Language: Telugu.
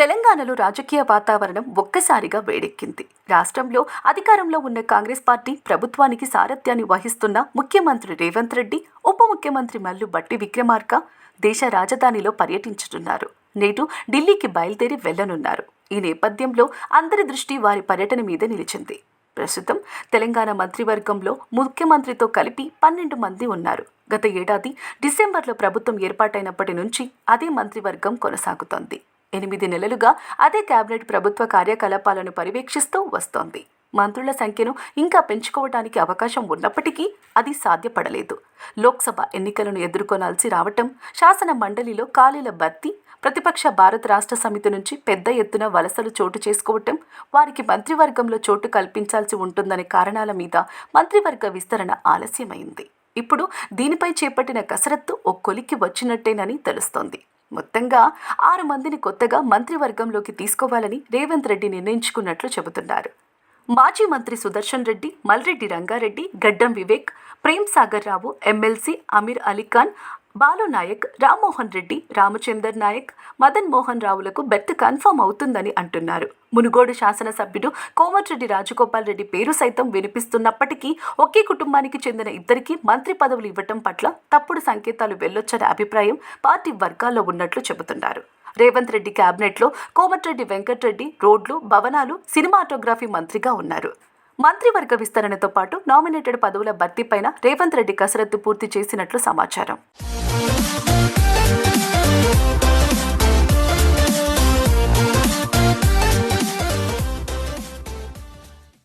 తెలంగాణలో రాజకీయ వాతావరణం ఒక్కసారిగా వేడెక్కింది. రాష్ట్రంలో అధికారంలో ఉన్న కాంగ్రెస్ పార్టీ ప్రభుత్వానికి సారథ్యాన్ని వహిస్తున్న ముఖ్యమంత్రి రేవంత్ రెడ్డి ఉప ముఖ్యమంత్రి మల్లు బట్టి విక్రమార్క దేశ రాజధానిలో పర్యటించుతున్నారు నేడు ఢిల్లీకి బయలుదేరి వెళ్ళనున్నారు ఈ నేపథ్యంలో అందరి దృష్టి వారి పర్యటన మీద నిలిచింది. ప్రస్తుతం తెలంగాణ మంత్రివర్గంలో ముఖ్యమంత్రితో కలిపి పన్నెండు మంది ఉన్నారు. గత ఏడాది డిసెంబర్లో ప్రభుత్వం ఏర్పాటైనప్పటి నుంచి అదే మంత్రివర్గం కొనసాగుతోంది. ఎనిమిది నెలలుగా అదే కేబినెట్ ప్రభుత్వ కార్యకలాపాలను పర్యవేక్షిస్తూ వస్తోంది. మంత్రుల సంఖ్యను ఇంకా పెంచుకోవడానికి అవకాశం ఉన్నప్పటికీ అది సాధ్యపడలేదు. లోక్సభ ఎన్నికలను ఎదుర్కొనాల్సి రావటం శాసన మండలిలో ఖాళీల భర్తీ ప్రతిపక్ష భారత రాష్ట్ర సమితి నుంచి పెద్ద ఎత్తున వలసలు చోటు చేసుకోవటం వారికి మంత్రివర్గంలో చోటు కల్పించాల్సి ఉంటుందనే కారణాల మీద మంత్రివర్గ విస్తరణ ఆలస్యమైంది. ఇప్పుడు దీనిపై చేపట్టిన కసరత్తు ఓ కొలిక్కి వచ్చినట్టేనని తెలుస్తోంది. మొత్తంగా ఆరు మందిని కొత్తగా మంత్రివర్గంలోకి తీసుకోవాలని రేవంత్ రెడ్డి నిర్ణయించుకున్నట్లు చెబుతున్నారు. మాజీ మంత్రి సుదర్శన్ రెడ్డి మల్రెడ్డి రంగారెడ్డి గడ్డం వివేక్ ప్రేమ్ సాగర్ రావు ఎమ్మెల్సీ అమీర్ అలీఖాన్ బాలు నాయక్ రామ్మోహన్ రెడ్డి రామచందర్ నాయక్ మదన్ మోహన్ రావులకు బెర్త్ కన్ఫర్మ్ అవుతుందని అంటున్నారు. మునుగోడు శాసనసభ్యుడు కోమటిరెడ్డి రాజగోపాల్ రెడ్డి పేరు సైతం వినిపిస్తున్నప్పటికీ ఒకే కుటుంబానికి చెందిన ఇద్దరికి మంత్రి పదవులు ఇవ్వటం పట్ల తప్పుడు సంకేతాలు వెళ్ళొచ్చనే అభిప్రాయం పార్టీ వర్గాల్లో ఉన్నట్లు చెబుతున్నారు. రేవంత్ రెడ్డి కేబినెట్లో కోమటిరెడ్డి వెంకటరెడ్డి రోడ్లు భవనాలు సినిమాటోగ్రఫీ మంత్రిగా ఉన్నారు. మంత్రివర్గ విస్తరణతో పాటు నామినేటెడ్ పదవుల భర్తీపైన రేవంత్ రెడ్డి కసరత్తు పూర్తి చేసినట్లు సమాచారం.